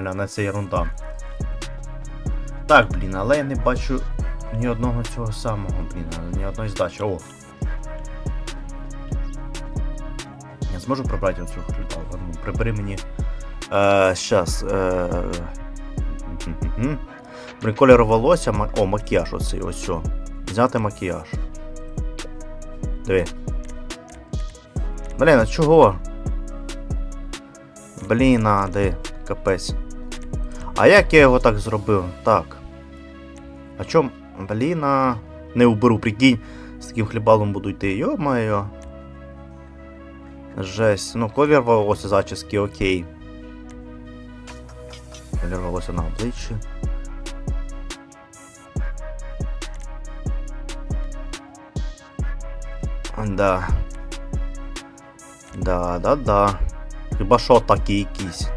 нормально, а не це ерунда. Так, блін, але я не бачу ні одного цього самого, блін, ні одної здачі. О! Я зможу прибрати оцю хлібалку? Ну, прибери мені. Е, щас. Е, колір волосся, о, макіяж оцей, ось що. Зняти макіяж. Диви. Блін, а чого? Блін, а, де, капець. А як я його так зробив? Так. А чом? Блін. Не уберу, прикинь. З таким хлібалом буду йти. Йо-моє. Жесть. Ну, колір волосся зачіски, окей. Колір волосся на обличчі. Да. Да, да, да. Хіба що такі якісь.